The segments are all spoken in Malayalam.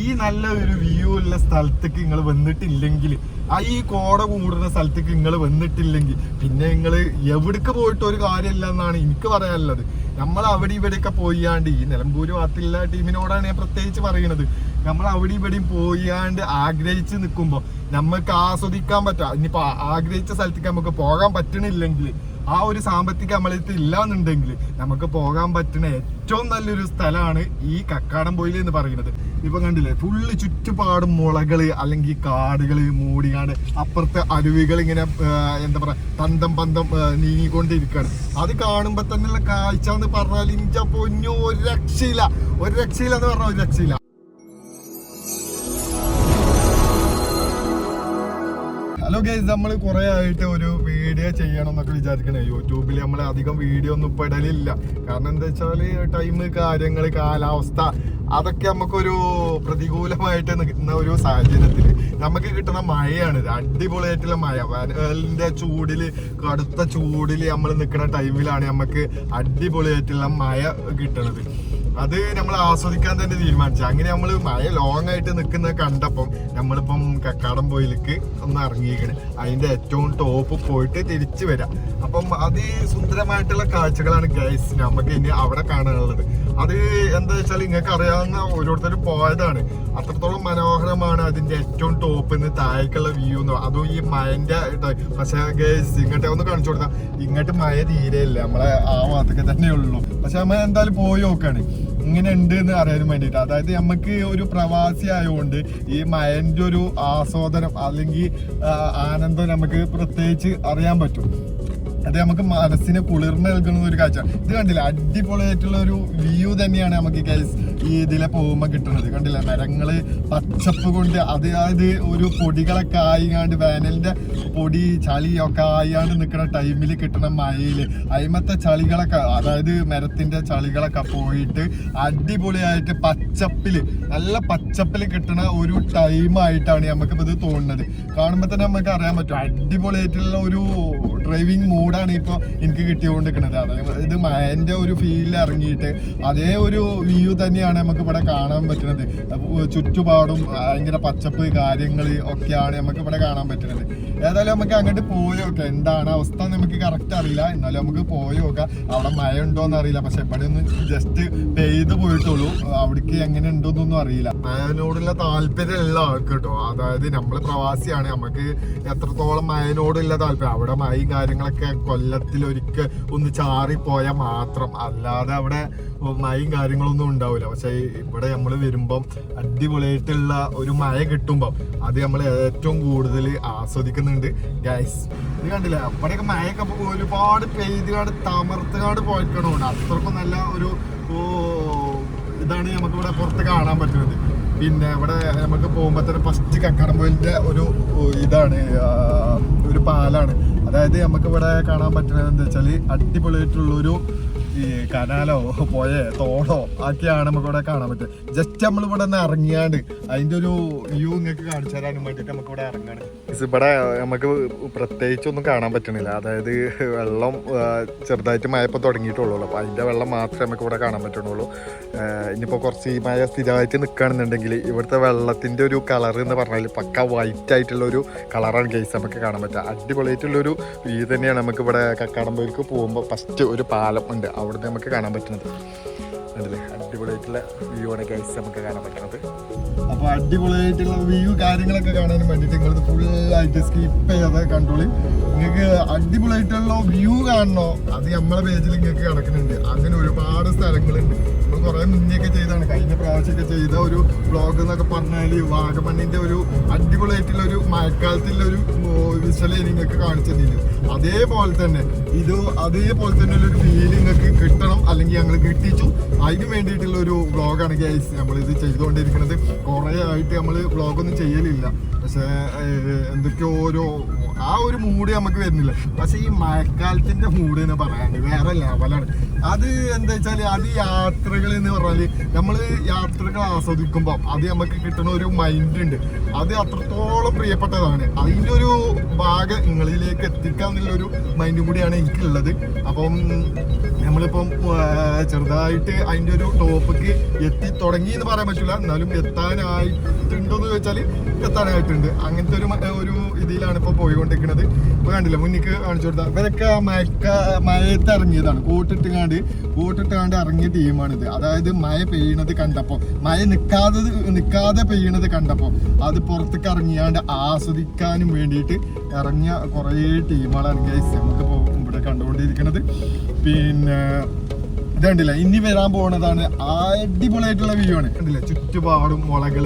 ഈ നല്ല ഒരു വ്യൂ ഉള്ള സ്ഥലത്തേക്ക് നിങ്ങൾ വന്നിട്ടില്ലെങ്കിൽ ആ ഈ കോട കൂടുന്ന സ്ഥലത്തേക്ക് നിങ്ങൾ വന്നിട്ടില്ലെങ്കിൽ പിന്നെ നിങ്ങൾ എവിടേക്ക് പോയിട്ട് ഒരു കാര്യമില്ല എന്നാണ് എനിക്ക് പറയാനുള്ളത്. നമ്മൾ അവിടെ ഇവിടെയൊക്കെ പോയാണ്ട് ഈ നിലമ്പൂര് ഭാഗത്തുള്ള ടീമിനോടാണ് ഞാൻ പ്രത്യേകിച്ച് പറയുന്നത് നമ്മൾ അവിടെ ഇവിടെയും പോയാണ്ട് ആഗ്രഹിച്ച് നിൽക്കുമ്പോൾ നമുക്ക് ആസ്വദിക്കാൻ പറ്റാം ഇനിയിപ്പോൾ ആഗ്രഹിച്ച സ്ഥലത്തേക്ക് നമുക്ക് പോകാൻ പറ്റണില്ലെങ്കിൽ ആ ഒരു സാമ്പത്തിക നമ്മളടുത്ത് ഇല്ലാന്നുണ്ടെങ്കിൽ നമുക്ക് പോകാൻ പറ്റുന്ന ഏറ്റവും നല്ലൊരു സ്ഥലമാണ് ഈ കക്കാടം പൊയിൽ എന്ന് പറയുന്നത്. ഇപ്പൊ കണ്ടില്ലേ ഫുള്ള് ചുറ്റുപാടും മുളകൾ അല്ലെങ്കിൽ കാടുകൾ മൂടിയാണ് അപ്പുറത്തെ അരുവികൾ ഇങ്ങനെ എന്താ പറയാ തന്തം പന്തം നീങ്ങിക്കൊണ്ടിരിക്കുകയാണ്. അത് കാണുമ്പോ തന്നെയുള്ള കാഴ്ച എന്ന് പറഞ്ഞാൽ ഇഞ്ച പൊന്നു ഒരു രക്ഷയില്ല. ഒരു രക്ഷയില്ല എന്ന് പറഞ്ഞാൽ ഒരു രക്ഷയില്ല. ഹലോ ഗൈസ് നമ്മൾ കുറെ ആയിട്ട് ഒരു വീഡിയോ ചെയ്യണം എന്നൊക്കെ വിചാരിക്കണേ യൂട്യൂബിൽ നമ്മൾ അധികം വീഡിയോ ഒന്നും ഇടലില്ല. കാരണം എന്താ വെച്ചാൽ ടൈം കാര്യങ്ങൾ കാലാവസ്ഥ അതൊക്കെ നമുക്കൊരു പ്രതികൂലമായിട്ട് നിൽക്കുന്ന ഒരു സാഹചര്യത്തിൽ നമുക്ക് കിട്ടുന്ന മഴയാണ്. അടിപൊളിയായിട്ടുള്ള മഴ. വേനലിന്റെ ചൂടിൽ കടുത്ത ചൂടിൽ നമ്മൾ നിൽക്കുന്ന ടൈമിലാണ് നമുക്ക് അടിപൊളിയായിട്ടുള്ള മഴ കിട്ടണത്. അത് നമ്മൾ ആസ്വദിക്കാൻ തന്നെ തീരുമാനിച്ചു. അങ്ങനെ നമ്മൾ മഴ ലോങ് ആയിട്ട് നിൽക്കുന്നത് കണ്ടപ്പം നമ്മളിപ്പം കക്കാടം പോയിലേക്ക് ഒന്ന് ഇറങ്ങിയിരിക്കണ്. അതിന്റെ ഏറ്റവും ടോപ്പ് പോയിട്ട് തിരിച്ചു വരാം. അപ്പം അത് സുന്ദരമായിട്ടുള്ള കാഴ്ചകളാണ് ഗൈസ് നമുക്ക് ഇനി അവിടെ കാണാനുള്ളത്. അത് എന്താ വെച്ചാൽ നിങ്ങൾക്ക് അറിയാവുന്ന ഓരോരുത്തർ പോയതാണ്. അത്രത്തോളം മനോഹരമാണ് അതിന്റെ ഏറ്റവും ടോപ്പിൽ നിന്ന് താഴേക്കുള്ള വ്യൂ എന്ന് അതും ഈ മഴന്റെ പക്ഷേ ഗൈസ് ഇങ്ങോട്ടേ ഒന്ന് കാണിച്ചു കൊടുത്താൽ ഇങ്ങോട്ട് മഴ തീരെയില്ല നമ്മളെ ആ ഭാഗത്തൊക്കെ തന്നെ ഉള്ളൂ. പക്ഷെ നമ്മൾ എന്തായാലും പോയി നോക്കാണ്. ഇങ്ങനെ ഉണ്ട് എന്ന് അറിയാൻ വേണ്ടിയിട്ട്. അതായത് നമുക്ക് ഒരു പ്രവാസി ആയതുകൊണ്ട് ഈ മയന്റെ ഒരു ആസ്വാദനം അല്ലെങ്കിൽ ആനന്ദം നമുക്ക് പ്രത്യേകിച്ച് അറിയാൻ പറ്റും. അത് നമുക്ക് മനസ്സിന് കുളിർമ നൽകുന്ന ഒരു കാഴ്ച. ഇത് കണ്ടില്ല? അടിപൊളിയായിട്ടുള്ള ഒരു വ്യൂ തന്നെയാണ് നമുക്ക് ഗൈസ് ഈ ഇതിലെ പോകുമ്പോൾ കിട്ടുന്നത് കണ്ടില്ല? മരങ്ങൾ പച്ചപ്പ് കൊണ്ട് അതായത് ഒരു പൊടികളൊക്കെ ആയിങ്ങാണ്ട് വേനലിന്റെ പൊടി ചളിയൊക്കെ ആയിങ്ങാണ്ട് നിൽക്കുന്ന ടൈമിൽ കിട്ടണം മഴയിൽ. അയിമത്തെ ചളികളൊക്കെ അതായത് മരത്തിന്റെ ചളികളൊക്കെ പോയിട്ട് അടിപൊളിയായിട്ട് പച്ചപ്പിൽ നല്ല പച്ചപ്പിൽ കിട്ടുന്ന ഒരു ടൈമായിട്ടാണ് നമുക്ക് ഇത് തോന്നുന്നത്. കാണുമ്പോൾ തന്നെ നമുക്ക് അറിയാൻ പറ്റും. അടിപൊളിയായിട്ടുള്ള ഒരു ഡ്രൈവിംഗ് മൂഡാണ് ഇപ്പോൾ എനിക്ക് കിട്ടിയോണ്ടിരിക്കുന്നത് അതായത് ഇത് മഴന്റെ ഒരു ഫീലിൽ ഇറങ്ങിയിട്ട് അതേ ഒരു വ്യൂ തന്നെയാണ് നമുക്ക് ഇവിടെ കാണാൻ പറ്റുന്നത്. ചുറ്റുപാടും ഭയങ്കര പച്ചപ്പ് കാര്യങ്ങൾ ഒക്കെയാണ് നമുക്ക് ഇവിടെ കാണാൻ പറ്റുന്നത്. ഏതായാലും നമുക്ക് അങ്ങോട്ട് പോയി നോക്കാം എന്താണ് അവസ്ഥ നമുക്ക് കറക്റ്റ് അറിയില്ല. എന്നാലും നമുക്ക് പോയി നോക്കാം. അവിടെ മഴ ഉണ്ടോ എന്ന് അറിയില്ല. പക്ഷെ ഇവിടെ ഒന്ന് ജസ്റ്റ് പെയ്ത് പോയിട്ടുള്ളൂ. അവിടേക്ക് എങ്ങനെ ഉണ്ടോന്നൊന്നും അറിയില്ല. മഴനോടുള്ള താല്പര്യമുള്ള ആൾക്ക് കേട്ടോ. അതായത് നമ്മൾ പ്രവാസിയാണ്. നമുക്ക് എത്രത്തോളം മഴനോടുള്ള താല്പര്യം. അവിടെ മഴയും കാര്യങ്ങളൊക്കെ കൊല്ലത്തിൽ ഒരിക്കൽ ഒന്ന് ചാറിപ്പോയാൽ മാത്രം. അല്ലാതെ അവിടെ മഴയും കാര്യങ്ങളൊന്നും ഉണ്ടാവില്ല. പക്ഷെ ഇവിടെ നമ്മൾ വരുമ്പം അടിപൊളിയായിട്ടുള്ള ഒരു മഴ കിട്ടുമ്പം അത് നമ്മൾ ഏറ്റവും കൂടുതൽ ആസ്വദിക്കുന്നുണ്ട് ഗൈസ് ഇത് കണ്ടില്ല? അവിടെയൊക്കെ മഴയൊക്കെ ഒരുപാട് പെയ്തുകാട് തമർത്തുകാട് പോയിക്കണോണ്ട് അത്രക്കും നല്ല ഒരു ഇതാണ് നമുക്ക് ഇവിടെ പുറത്ത് കാണാൻ പറ്റുന്നത്. പിന്നെ ഇവിടെ നമുക്ക് പോകുമ്പോൾ ഫസ്റ്റ് കക്കാടംപോയിലിന്റെ ഒരു ഇതാണ് ഒരു പാലാണ്. അതായത് നമുക്ക് ഇവിടെ കാണാൻ പറ്റുന്നത് എന്താ വെച്ചാൽ അടിപൊളിയായിട്ടുള്ള ഒരു ഈ കനാലോ പോയേ തോടോ ഒക്കെയാണ് നമുക്ക് ഇവിടെ കാണാൻ പറ്റുക. ജസ്റ്റ് നമ്മൾ ഇവിടെ നിന്ന് ഇറങ്ങിയാണ്ട് അതിന്റെ ഒരു വ്യൂ നിങ്ങൾക്ക് കാണിച്ചു തരാനും വേണ്ടിയിട്ട് നമുക്ക് ഇവിടെ ഇറങ്ങാണ് ഇവിടെ നമുക്ക് പ്രത്യേകിച്ച് ഒന്നും കാണാൻ പറ്റണില്ല. അതായത് വെള്ളം ചെറുതായിട്ട് മഴ ഇപ്പോൾ തുടങ്ങിയിട്ടുള്ളൂ. അപ്പോൾ അതിന്റെ വെള്ളം മാത്രമേ നമുക്ക് ഇവിടെ കാണാൻ പറ്റുള്ളൂ ഇനിയിപ്പോൾ കുറച്ച് ഈ മഴ സ്ഥിരമായിട്ട് നിൽക്കുകയാണെന്നുണ്ടെങ്കിൽ ഇവിടുത്തെ വെള്ളത്തിന്റെ ഒരു കളർ എന്ന് പറഞ്ഞാൽ പക്ക വൈറ്റ് ആയിട്ടുള്ള ഒരു കളറാണ് ഗൈസ് നമുക്ക് കാണാൻ പറ്റുക. അടിപൊളിയായിട്ടുള്ളൊരു വ്യൂ തന്നെയാണ് നമുക്ക് ഇവിടെ കക്കാടംപോയിലേക്ക് പോകുമ്പോൾ ഫസ്റ്റ് ഒരു പാലം ഉണ്ട്. അവിടുന്ന് നമുക്ക് കാണാൻ പറ്റുന്നത്. അതല്ലേ അടിപൊളിയായിട്ടുള്ള വ്യൂ ആണ് ഗൈസ് നമുക്ക് കാണാൻ പറ്റുന്നത്. അപ്പോൾ അടിപൊളിയായിട്ടുള്ള വ്യൂ കാര്യങ്ങളൊക്കെ കാണാനും വേണ്ടിയിട്ട് നിങ്ങൾ ആയിട്ട് സ്കിപ്പ് ചെയ്യാതെ കണ്ടോളി. നിങ്ങൾക്ക് അടിപൊളിയായിട്ടുള്ള വ്യൂ കാണണോ അത് നമ്മളെ പേജിൽ നിങ്ങൾക്ക് കിടക്കുന്നുണ്ട്. അങ്ങനെ ഒരുപാട് സ്ഥലങ്ങളുണ്ട്. നമ്മൾ കുറേ മുന്നേയൊക്കെ ചെയ്താണ്. കഴിഞ്ഞ പ്രാവശ്യമൊക്കെ ചെയ്ത ഒരു ബ്ലോഗ് എന്നൊക്കെ പറഞ്ഞാൽ വാഗമണ്ണിന്റെ ഒരു അടിപൊളിയായിട്ടുള്ള ഒരു മഴക്കാലത്തുള്ള ഒരു വിഷ്വൽ നിങ്ങൾക്ക് കാണിച്ചു തന്നില്ല അതേപോലെ തന്നെ ഇത് അതേപോലെ തന്നെ ഒരു ഫീൽ നിങ്ങൾക്ക് കിട്ടണം അല്ലെങ്കിൽ ഞങ്ങൾ കിട്ടിച്ചു അതിന് വേണ്ടിയിട്ടുള്ള ഒരു വ്ളോഗാണ് ഗൈസ് നമ്മൾ ഇത് ചെയ്തുകൊണ്ടിരിക്കുന്നത്. കുറേ ആയിട്ട് നമ്മൾ വ്ളോഗൊന്നും ചെയ്യലില്ല. പക്ഷേ എന്തൊക്കെയോ ഓരോ ആ ഒരു മൂഡ് നമുക്ക് വരുന്നില്ല. പക്ഷെ ഈ മഴക്കാലത്തിന്റെ മൂഡ് എന്ന് പറയാണ്ട് വേറെ ലെവലാണ് അത് എന്താ വെച്ചാൽ അത് യാത്രകൾ എന്ന് പറഞ്ഞാൽ നമ്മൾ യാത്രകൾ ആസ്വദിക്കുമ്പോൾ അത് നമുക്ക് കിട്ടുന്ന ഒരു മൈൻഡ് ഉണ്ട്. അത് അത്രത്തോളം പ്രിയപ്പെട്ടതാണ്. അതിന്റെ ഒരു ഭാഗം നിങ്ങളിലേക്ക് എത്തിക്കാന്നുള്ള ഒരു മൈൻഡും കൂടിയാണ് എനിക്കുള്ളത്. അപ്പം നമ്മളിപ്പം ചെറുതായിട്ട് അതിന്റെ ഒരു ടോപ്പിക്ക് എത്തി തുടങ്ങി എന്ന് പറയാൻ പറ്റില്ല. എന്നാലും എത്താനായിട്ടുണ്ടോ എന്ന് ചോദിച്ചാൽ എത്താനായിട്ടുണ്ട്. അങ്ങനത്തെ ഒരു ഒരു ഇതിലാണ് ഇപ്പോൾ പോയിക്കൊണ്ടിരിക്കുന്നത്. ഇപ്പോൾ കണ്ടില്ല മുന്നിക്ക് കാണിച്ചു കൊടുത്ത ഇവരൊക്കെ മഴക്ക മഴയത്ത് ഇറങ്ങിയതാണ്. കൂട്ടിട്ട് കാണ്ട് ഇറങ്ങിയ ടീമാണിത്. അതായത് മഴ പെയ്യണത് കണ്ടപ്പോൾ മഴ നിൽക്കാതെ നിൽക്കാതെ പെയ്യണത് കണ്ടപ്പോൾ അത് പുറത്തേക്ക് ഇറങ്ങിയാണ്ട് ആസ്വദിക്കാനും വേണ്ടിയിട്ട് ഇറങ്ങിയ കുറേ ടീമുകൾ ഇറങ്ങിയ നമുക്ക് ഇപ്പോൾ ഇവിടെ കണ്ടുകൊണ്ടിരിക്കുന്നത്. പിന്നെ ഇത് കണ്ടില്ല? ഇനി വരാൻ പോകുന്നതാണ് അടിപൊളിയായിട്ടുള്ള വ്യൂ ആണ്. കണ്ടില്ല? ചുറ്റുപാടും മുളകൾ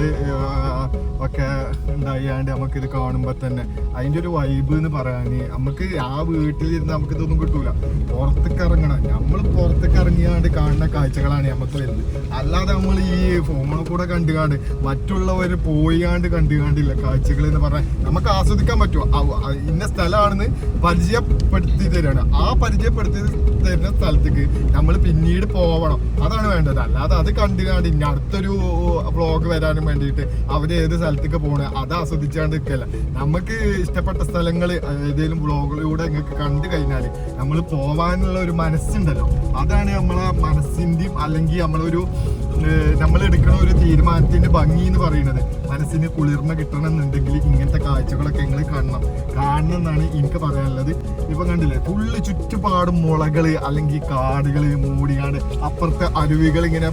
ഒക്കെ ഉണ്ടായാണ്ട് നമുക്ക് ഇത് കാണുമ്പോൾ തന്നെ അതിന്റെ ഒരു വൈബ് എന്ന് പറയാന് നമുക്ക് ആ വീട്ടിലിരുന്ന് നമുക്ക് ഇതൊന്നും കിട്ടൂല. പുറത്തേക്ക് ഇറങ്ങണം. നമ്മൾ പുറത്തേക്ക് ഇറങ്ങിയാണ്ട് കാണുന്ന കാഴ്ചകളാണ് നമുക്ക് വരുന്നത്. അല്ലാതെ നമ്മൾ ഈ ഫോണിൽ കൂടെ കണ്ടുകാണ്ട് മറ്റുള്ളവർ പോയാണ്ട് കണ്ടുകാണ്ടില്ല. കാഴ്ചകൾ എന്ന് പറഞ്ഞാൽ നമുക്ക് ആസ്വദിക്കാൻ പറ്റുമോ ഇന്ന സ്ഥലമാണെന്ന് പരിചയപ്പെടുത്തി തരാണ്. ആ പരിചയപ്പെടുത്തി തരുന്ന സ്ഥലത്തേക്ക് നമ്മൾ പിന്നീട് പോവണം. അതാണ് വേണ്ടത്. അല്ലാതെ അത് കണ്ടുകാണ്ട് ഇനി അടുത്തൊരു വ്ളോഗ് വരാനും വേണ്ടിയിട്ട് അവർ ഏത് സ്ഥലത്തേക്ക് പോകണേ അത് ആസ്വദിച്ചാണ്ട് നിൽക്കല്ല നമുക്ക് ഇഷ്ടപ്പെട്ട സ്ഥലങ്ങൾ ഏതെങ്കിലും ബ്ലോഗിലൂടെ നിങ്ങൾക്ക് കണ്ടു കഴിഞ്ഞാൽ നമ്മൾ പോവാനുള്ള ഒരു മനസ്സുണ്ടല്ലോ. അതാണ് നമ്മളെ മനസ്സിന്റെയും അല്ലെങ്കിൽ നമ്മളൊരു നമ്മൾ എടുക്കുന്ന ഒരു തീരുമാനത്തിന്റെ ഭംഗി എന്ന് പറയുന്നത് മനസ്സിന് കുളിർമ കിട്ടണമെന്നുണ്ടെങ്കിൽ ഇങ്ങനത്തെ കാഴ്ചകളൊക്കെ നിങ്ങൾ കാണണം. കാണണം എന്നാണ് എനിക്ക് പറയാനുള്ളത്. ഇപ്പൊ കണ്ടില്ലേ ഫുള്ള് ചുറ്റുപാടും മുളകൾ അല്ലെങ്കിൽ കാടുകൾ മൂടിയാണ് അപ്പുറത്തെ അരുവികൾ ഇങ്ങനെ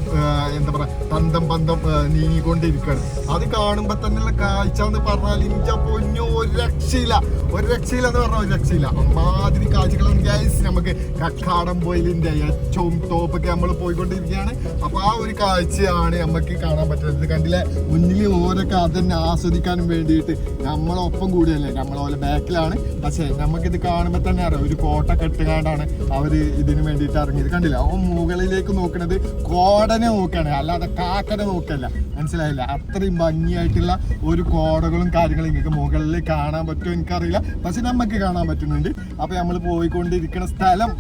എന്താ പറയാ പന്തം പന്തം നീങ്ങിക്കൊണ്ടിരിക്കുകയാണ് അത് കാണുമ്പോ തന്നെയുള്ള കാഴ്ച എന്ന് പറഞ്ഞാൽ ഇഞ്ച പൊന്നു ഒരു രക്ഷയില്ല. ഒരു രക്ഷയില്ല എന്ന് പറഞ്ഞാൽ ഒരു രക്ഷയില്ല. അമ്മാതിരി കാഴ്ചകളാണ് ഗൈസ് നമുക്ക് കക്കാടം പോയിലിന്റെ ഏറ്റവും ടോപ്പൊക്കെ നമ്മൾ പോയിക്കൊണ്ടിരിക്കുകയാണ്. അപ്പൊ ആ ഒരു കാഴ്ചയാണ് നമുക്ക് കാണാൻ പറ്റുന്നത്. കണ്ടില്ല? മുന്നിൽ ഓരൊക്കെ അതന്നെ ആസ്വദിക്കാനും വേണ്ടിയിട്ട് നമ്മളൊപ്പം കൂടിയല്ലേ? നമ്മളോലെ ബാക്കിലാണ്. പക്ഷേ നമുക്കിത് കാണുമ്പോൾ തന്നെ അറിയാം. ഒരു കോട്ട കെട്ടുകാണ്ടാണ് അവർ ഇതിന് വേണ്ടിയിട്ട് ഇറങ്ങിയത്. കണ്ടില്ല? അവൻ മുകളിലേക്ക് നോക്കണത് കോടനെ നോക്കാണ്. അല്ലാതെ കാക്കനെ നോക്കല്ല. മനസ്സിലായില്ല? അത്രയും ഭംഗിയായിട്ടുള്ള ഒരു കോടകളും കാര്യങ്ങളും നിങ്ങൾക്ക് മുകളിൽ കാണാൻ പറ്റുമോ എനിക്കറിയില്ല. പക്ഷെ നമുക്ക് കാണാൻ പറ്റുന്നുണ്ട്. അപ്പൊ നമ്മൾ പോയിക്കൊണ്ടിരിക്കുന്ന സ്ഥലം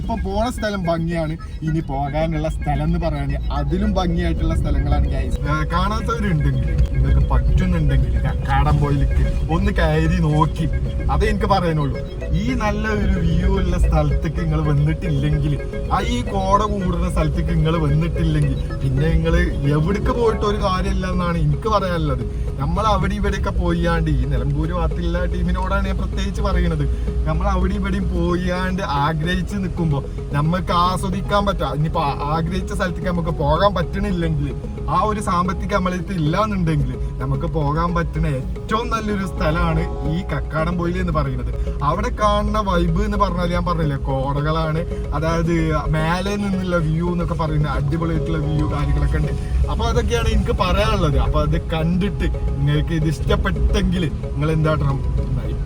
ഇപ്പം പോണ സ്ഥലം ഭംഗിയാണ്. ഇനി പോകാനുള്ള സ്ഥലം എന്ന് പറയാൻ അതിലും ഭംഗിയായിട്ടുള്ള സ്ഥലങ്ങളാണ് ഗൈസ് കാണാത്തവരുണ്ടെങ്കിൽ നിങ്ങൾക്ക് പറ്റുന്നുണ്ടെങ്കിൽ കക്കാടം പോയിലേക്ക് ഒന്ന് കയറി നോക്കി. അതേ എനിക്ക് പറയാനുള്ളൂ. ഈ നല്ല ഒരു വ്യൂ ഉള്ള സ്ഥലത്തേക്ക് നിങ്ങൾ വന്നിട്ടില്ലെങ്കിൽ ആ ഈ കോട കൂടുന്ന സ്ഥലത്തേക്ക് നിങ്ങൾ വന്നിട്ടില്ലെങ്കിൽ പിന്നെ നിങ്ങൾ എവിടേക്ക് പോയിട്ട് ഒരു കാര്യമില്ല എന്നാണ് എനിക്ക് പറയാനുള്ളത്. നമ്മൾ അവിടെ ഇവിടെയൊക്കെ പോയാണ്ട് ഈ നിലമ്പൂർ ഭാഗത്തുള്ള ടീമിനോടാണ് ഞാൻ പ്രത്യേകിച്ച് പറയുന്നത് നമ്മൾ അവിടെ ഇവിടെയും പോയാണ്ട് ആഗ്രഹിച്ച് നിൽക്കുമ്പോൾ നമുക്ക് ആസ്വദിക്കാൻ പറ്റാ. ഇനിയിപ്പോൾ ആഗ്രഹിച്ച സ്ഥലത്തേക്ക് നമുക്ക് പോകാൻ പറ്റണില്ലെങ്കിൽ ആ ഒരു സാമ്പത്തിക നമ്മളടുത്ത് ഇല്ലാന്നുണ്ടെങ്കിൽ നമുക്ക് പോകാൻ പറ്റുന്ന ഏറ്റവും നല്ലൊരു സ്ഥലമാണ് ഈ കക്കാടം പോയിൽ എന്ന് പറയുന്നത്. അവിടെ കാണുന്ന വൈബ് എന്ന് പറഞ്ഞാൽ ഞാൻ പറഞ്ഞില്ലേ കോടകളാണ്. അതായത് മേലെ നിന്നുള്ള വ്യൂ എന്നൊക്കെ പറയുന്ന അടിപൊളിയായിട്ടുള്ള വ്യൂ കാര്യങ്ങളൊക്കെ ഉണ്ട്. അപ്പൊ അതൊക്കെയാണ് എനിക്ക് പറയാനുള്ളത്. അപ്പൊ അത് കണ്ടിട്ട് നിങ്ങൾക്ക് ഇത് ഇഷ്ടപ്പെട്ടെങ്കിൽ നിങ്ങൾ എന്താട്ടണം?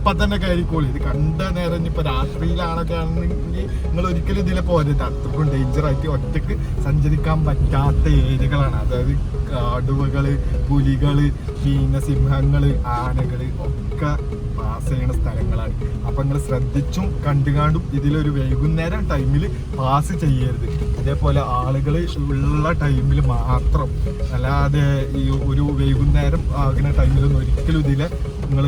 ഇപ്പൊ തന്നെ കയറിക്കോളി ഇത് കണ്ട നേരം ഇനിയിപ്പോ രാത്രിയിലാണൊക്കെ ആണെങ്കിൽ നിങ്ങൾ ഒരിക്കലും ഇതിലെ പോരരുത്. അത്രക്കും ഡേഞ്ചർ ആയിട്ട് ഒറ്റയ്ക്ക് സഞ്ചരിക്കാൻ പറ്റാത്ത ഏരിയകളാണ്. അതായത് കാടുവകൾ പുലികൾ പിന്നെ സിംഹങ്ങൾ ആനകൾ ഒക്കെ പാസ് ചെയ്യണ സ്ഥലങ്ങളാണ്. അപ്പൊ നിങ്ങൾ ശ്രദ്ധിച്ചും കണ്ടുകാണ്ടും ഇതിലൊരു വൈകുന്നേരം ടൈമിൽ പാസ് ചെയ്യരുത്. അതേപോലെ ആളുകൾ ഉള്ള ടൈമിൽ മാത്രം. അല്ലാതെ ഈ ഒരു വൈകുന്നേരം ആകുന്ന ടൈമിലൊന്നും ഒരിക്കലും ഇതിലെ നിങ്ങൾ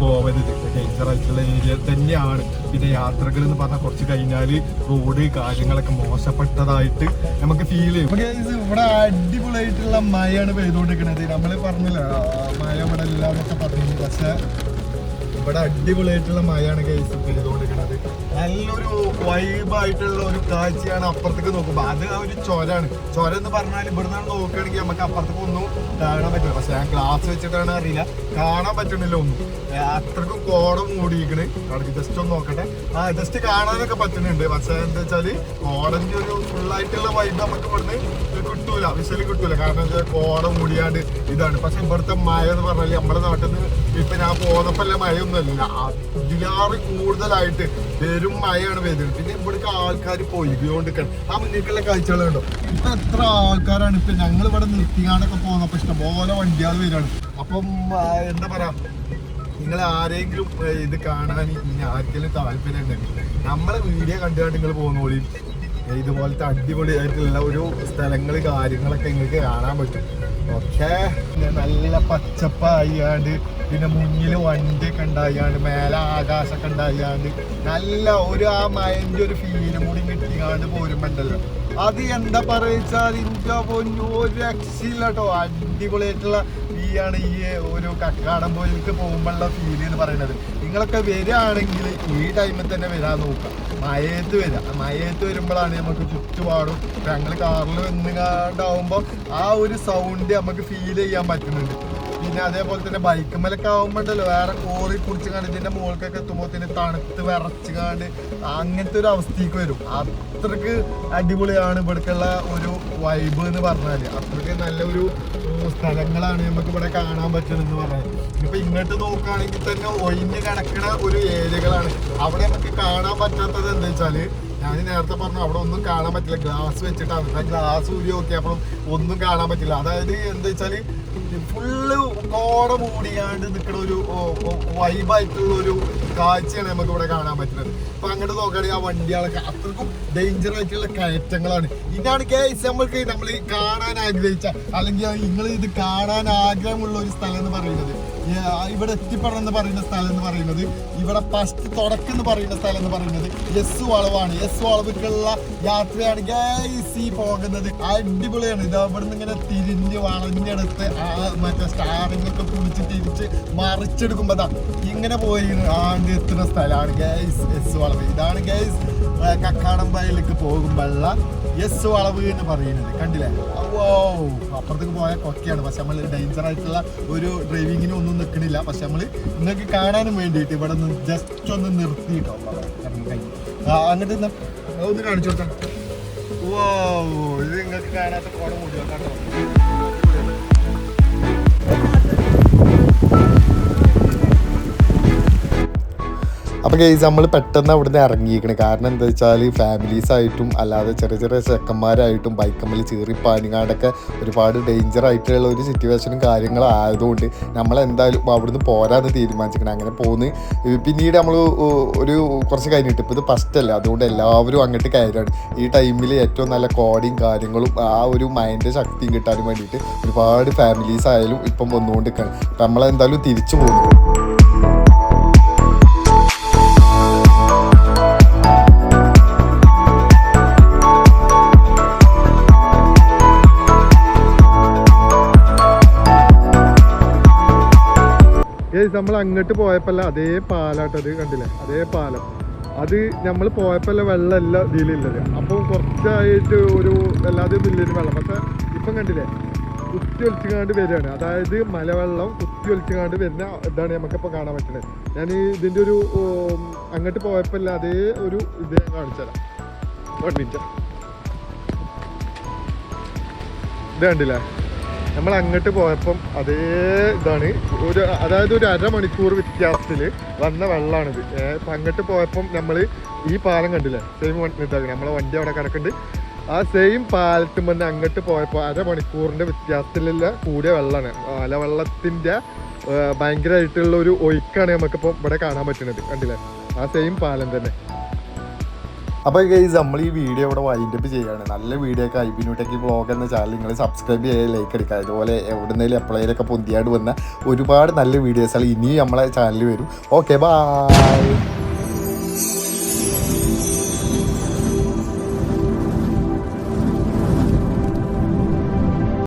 പോവരുത്. ഡേഞ്ചർ ആയിട്ടുള്ള ഏരിയ തന്നെയാണ്. പിന്നെ യാത്രകൾ എന്ന് പറഞ്ഞാൽ കുറച്ച് കഴിഞ്ഞാൽ റോഡ് കാര്യങ്ങളൊക്കെ മോശപ്പെട്ടതായിട്ട് നമുക്ക് ഫീൽ ചെയ്യും. ഇവിടെ അടിപൊളിയായിട്ടുള്ള മഴയാണ് പെയ്തുകൊണ്ടിരിക്കുന്നത്. നമ്മൾ പറഞ്ഞില്ല മഴ ഇവിടെ ഇല്ല എന്നൊക്കെ പറഞ്ഞു പക്ഷെ ഇവിടെ അടിപൊളിയായിട്ടുള്ള മഴയാണ് കേസ് പെയ്തുകൊണ്ടിരിക്കുന്നത്. നല്ലൊരു വൈബായിട്ടുള്ള ഒരു കാഴ്ചയാണ് അപ്പുറത്തേക്ക് നോക്കുമ്പോൾ അത് ഒരു ചൊരാണ് ചൊര എന്ന് പറഞ്ഞാൽ ഇവിടെ നിന്നാണ് നോക്കുകയാണെങ്കിൽ നമുക്ക് അപ്പുറത്തേക്ക് ഒന്നും കാണാൻ പറ്റില്ല. പക്ഷെ ഞാൻ ഗ്ലാസ് വെച്ചിട്ടാണ് അറിയില്ല. കാണാൻ പറ്റണില്ല ഒന്നും. അത്രക്കും കോടം മൂടിയിരിക്കണ്. അവിടെ ജസ്റ്റ് ഒന്ന് നോക്കട്ടെ. ആ ജസ്റ്റ് കാണാനൊക്കെ പറ്റുന്നുണ്ട്. പക്ഷെ എന്താ വെച്ചാൽ കോടന്റെ ഒരു ഫുള്ളായിട്ടുള്ള വൈബ് നമുക്ക് ഇവിടുന്ന് കിട്ടൂല. വിശലി കിട്ടൂല. കാരണം എന്താ വെച്ചാൽ കോടം മൂടിയാണ്ട് ഇതാണ്. പക്ഷെ ഇവിടുത്തെ മഴ എന്ന് പറഞ്ഞാൽ നമ്മുടെ നാട്ടിൽ നിന്ന് ഇപ്പൊ ഞാൻ പോകുന്നപ്പോൾ മഴയൊന്നുമല്ല ഇതിലാറ് കൂടുതലായിട്ട് വെറും മഴയാണ് പെയ്തത്. പിന്നെ ഇവിടേക്ക് ആൾക്കാർ പോയിക്കൊണ്ട് ആ മുന്നിലേക്കുള്ള കാഴ്ചകളുണ്ടോ? ഇപ്പൊ എത്ര ആൾക്കാരാണ് ഇപ്പൊ ഞങ്ങൾ ഇവിടെ നിർത്തിയാണ്ടൊക്കെ പോകുന്നപ്പോ ഇഷ്ടംപോലെ വണ്ടികൾ വരികയാണ് അപ്പം എന്താ പറയാ? നിങ്ങൾ ആരെങ്കിലും ഇത് കാണാൻ ഇനി ആർക്കെങ്കിലും താല്പര്യം ഉണ്ടെങ്കിൽ നമ്മളെ വീഡിയോ കണ്ടുകൊണ്ട് നിങ്ങൾ പോകുന്ന പോലെ ഇതുപോലത്തെ അടിപൊളിയായിട്ടുള്ള ഒരു സ്ഥലങ്ങൾ കാര്യങ്ങളൊക്കെ നിങ്ങൾക്ക് കാണാൻ പറ്റും. ഓക്കെ. നല്ല പച്ചപ്പായാണ്ട് പിന്നെ മുന്നിൽ വണ്ടിയൊക്കെ ഉണ്ടായാണ്ട് മേലെ ആകാശമൊക്കെ ഉണ്ടായാണ്ട് നല്ല ഒരു ആ മയന്റെ ഒരു ഫീലും കൂടി കിട്ടിയാണ്ട് പോരുമ്പോണ്ടല്ലോ. അത് എന്താ പറയുന്നത് ഇന്ത്യ പൊന്നു ഒരു രക്ഷയില്ല കേട്ടോ അടിപൊളിയായിട്ടുള്ള ഈ ആണ് ഈ ഒരു കക്കാടം പോയിലേക്ക് പോകുമ്പോഴുള്ള ഫീൽ എന്ന് പറയുന്നത്. നിങ്ങളൊക്കെ വരികയാണെങ്കിൽ ഈ ടൈമിൽ തന്നെ വരാൻ നോക്കുക. മയത്ത് വരിക. മയത്ത് വരുമ്പോഴാണ് നമുക്ക് ചുറ്റുപാടും ഞങ്ങൾ കാറിൽ വന്നുകൊണ്ടാവുമ്പോൾ ആ ഒരു സൗണ്ട് നമുക്ക് ഫീൽ ചെയ്യാൻ പറ്റുന്നുണ്ട്. പിന്നെ അതേപോലെ തന്നെ ബൈക്ക് മേലൊക്കെ ആവുമ്പോണ്ടല്ലോ വേറെ കോറി കുടിച്ച് കണ്ട് ഇതിന്റെ മുകൾക്കൊക്കെ തന്നെ തണുത്ത് വിറച്ച് കണ്ട് അങ്ങനത്തെ ഒരു അവസ്ഥയ്ക്ക് വരും. അത്രയ്ക്ക് അടിപൊളിയാണ് ഇവിടേക്കുള്ള ഒരു വൈബ് എന്ന് പറഞ്ഞാൽ അത്രയ്ക്ക് നല്ലൊരു സ്ഥലങ്ങളാണ് നമുക്ക് ഇവിടെ കാണാൻ പറ്റുന്നത് പറഞ്ഞാൽ ഇപ്പൊ ഇങ്ങോട്ട് നോക്കുകയാണെങ്കിൽ തന്നെ ഒഴിഞ്ഞ് കിടക്കുന്ന ഒരു ഏരിയകളാണ്. അവിടെ നമുക്ക് കാണാൻ പറ്റാത്തത് എന്താ വെച്ചാൽ ഞാൻ നേരത്തെ പറഞ്ഞു അവിടെ ഒന്നും കാണാൻ പറ്റില്ല. ഗ്ലാസ് വെച്ചിട്ടാണ്. ആ ഗ്ലാസ് ഊരി നോക്കിയപ്പോഴും ഒന്നും കാണാൻ പറ്റില്ല. അതായത് എന്താ വെച്ചാൽ ഫുള്ള് കോട മൂടിയാണ്ട് നിൽക്കുന്ന ഒരു വൈബായിട്ടുള്ള ഒരു കാഴ്ചയാണ് നമുക്ക് ഇവിടെ കാണാൻ പറ്റുന്നത്. അപ്പൊ അങ്ങോട്ട് നോക്കുകയാണെങ്കിൽ ആ വണ്ടികളൊക്കെ അത്രക്കും ഡേഞ്ചർ ആയിട്ടുള്ള കയറ്റങ്ങളാണ്. ഇതാണ് കേസ് നമ്മൾക്ക് നമ്മൾ കാണാൻ ആഗ്രഹിച്ച അല്ലെങ്കിൽ നിങ്ങൾ ഇത് കാണാൻ ആഗ്രഹമുള്ള ഒരു സ്ഥലം എന്ന് പറയുന്നത്. ഇവിടെ എത്തിപ്പെടണം എന്ന് പറയുന്ന സ്ഥലം എന്ന് പറയുന്നത് ഇവിടെ ഫസ്റ്റ് തുടക്കം എന്ന് പറയുന്ന സ്ഥലം എന്ന് പറയുന്നത് എസ് വളവാണ്. എസ് വളവിലേക്കുള്ള യാത്രയാണ് ഗൈസ് പോകുന്നത്. അടിപൊളിയാണ്. ഇത് അവിടെ നിന്ന് ഇങ്ങനെ തിരിഞ്ഞ് വളഞ്ഞെടുത്ത് ആ മറ്റേ സ്റ്റാറിങ്ങൊക്കെ കുളിച്ച് തിരിച്ച് മറിച്ചെടുക്കുമ്പോ ദാ ഇങ്ങനെ പോയി ആണ്ട് എത്തുന്ന സ്ഥലമാണ് ഗൈസ് എസ് വളവ്. ഇതാണ് ഗൈസ് കക്കാടം വയലിലേക്ക് പോകുമ്പോഴുള്ള എസ് വളവ് എന്ന് പറയുന്നത്. കണ്ടില്ലേ? ഓ അപ്പുറത്തേക്ക് പോയാൽ കൊക്കയാണ്. പക്ഷെ നമ്മൾ ഡേഞ്ചർ ആയിട്ടുള്ള ഒരു ഡ്രൈവിങ്ങിന് ഒന്നും നിൽക്കണില്ല പക്ഷെ നമ്മൾ നിങ്ങൾക്ക് കാണാനും വേണ്ടിയിട്ട് ഇവിടെ നിന്ന് ജസ്റ്റ് ഒന്ന് നിർത്തിയിട്ടോ. അങ്ങനത്തെ ഒന്ന് കാണിച്ചു കൊടുക്കാം ഓ ഇത് നിങ്ങൾക്ക് കാണാത്ത കോടം മൂടിയോ കണ്ടോ അപ്പോൾ കേസ് നമ്മൾ പെട്ടെന്ന് അവിടുന്ന് ഇറങ്ങിയിരിക്കണേ. കാരണം എന്താ വെച്ചാൽ ഫാമിലീസായിട്ടും അല്ലാതെ ചെറിയ ചെറിയ ചെക്കന്മാരായിട്ടും ബൈക്കമ്മിൽ ചീറി പാനിങ്ങാണ്ടൊക്കെ ഒരുപാട് ഡേഞ്ചർ ആയിട്ടുള്ള ഒരു സിറ്റുവേഷനും കാര്യങ്ങളും ആയതുകൊണ്ട് നമ്മൾ എന്തായാലും അവിടുന്ന് പോരാന്ന് തീരുമാനിച്ചിരിക്കണം. അങ്ങനെ പോന്ന് പിന്നീട് നമ്മൾ ഒരു കുറച്ച് കഴിഞ്ഞിട്ട് ഇപ്പോൾ ഇത് ഫസ്റ്റ് അല്ല? അതുകൊണ്ട് എല്ലാവരും അങ്ങോട്ട് കയറാണ്. ഈ ടൈമിൽ ഏറ്റവും നല്ല കോഡിങ് കാര്യങ്ങളും ആ ഒരു മൈൻഡ് ശക്തിയും കിട്ടാനും വേണ്ടിയിട്ട് ഒരുപാട് ഫാമിലീസ് ആയാലും ഇപ്പം വന്നുകൊണ്ടിരിക്കുകയാണ് നമ്മളെന്തായാലും തിരിച്ചു പോകുന്നു നമ്മൾ അങ്ങോട്ട് പോയപ്പോൾ അതേ പാലാട്ടത് കണ്ടില്ലേ? അതേ പാലം. അത് നമ്മൾ പോയപ്പോൾ വെള്ളം അല്ല ഇതിലുള്ളത് അപ്പോൾ കുറച്ചായിട്ട് ഒരു വല്ലാതെ വലിയൊരു വെള്ളം. പക്ഷെ ഇപ്പം കണ്ടില്ലേ? കുത്തി ഒലിച്ചുകാണ്ട് വരികയാണ്. അതായത് മലവെള്ളം കുത്തി ഒലിച്ചുകാണ്ട് വരുന്ന ഇതാണ് നമുക്കിപ്പോൾ കാണാൻ പറ്റുന്നത്. ഞാൻ ഇതിന്റെ ഒരു അങ്ങോട്ട് പോയപ്പോൾ അതേ ഒരു ഇത് ഞാൻ കാണിച്ചു തരാം. ഒരു മിനിറ്റ് ഇത് കണ്ടില്ലേ? നമ്മൾ അങ്ങോട്ട് പോയപ്പം അതേ ഇതാണ്. ഒരു അതായത് ഒരു അരമണിക്കൂർ വ്യത്യാസത്തിൽ വന്ന വെള്ളമാണിത് അപ്പം അങ്ങോട്ട് പോയപ്പം നമ്മൾ ഈ പാലം കണ്ടില്ലേ? സെയിം ഇതാക്കി നമ്മളെ വണ്ടി അവിടെ കിടക്കുന്നുണ്ട് ആ സെയിം പാലത്തിൽ വന്ന് അങ്ങോട്ട് പോയപ്പോൾ അരമണിക്കൂറിന്റെ വ്യത്യാസത്തിലുള്ള കൂടിയ വെള്ളമാണ് മലവെള്ളത്തിന്റെ ഭയങ്കരമായിട്ടുള്ള ഒരു ഒഴുക്കാണ് നമുക്കിപ്പോൾ ഇവിടെ കാണാൻ പറ്റുന്നത്. കണ്ടില്ലേ? ആ സെയിം പാലം തന്നെ. അപ്പോൾ ഗൈസ് നമ്മൾ ഈ വീഡിയോ ഇവിടെ വൈൻഡപ്പ് ചെയ്യുകയാണ് നല്ല വീഡിയോ ഒക്കെ ഐബിനുടെക്ക് വ്ളോഗ് എന്ന ചാനൽ നിങ്ങൾ സബ്സ്ക്രൈബ് ചെയ്യുക ലൈക്ക് അടിക്കുക അതുപോലെ എവിടുന്നേലും എപ്പോഴേലൊക്കെ പൊന്തിയായിട്ട് വന്ന ഒരുപാട് നല്ല വീഡിയോസുകൾ ഇനിയും നമ്മളെ ചാനലിൽ വരും. Okay bye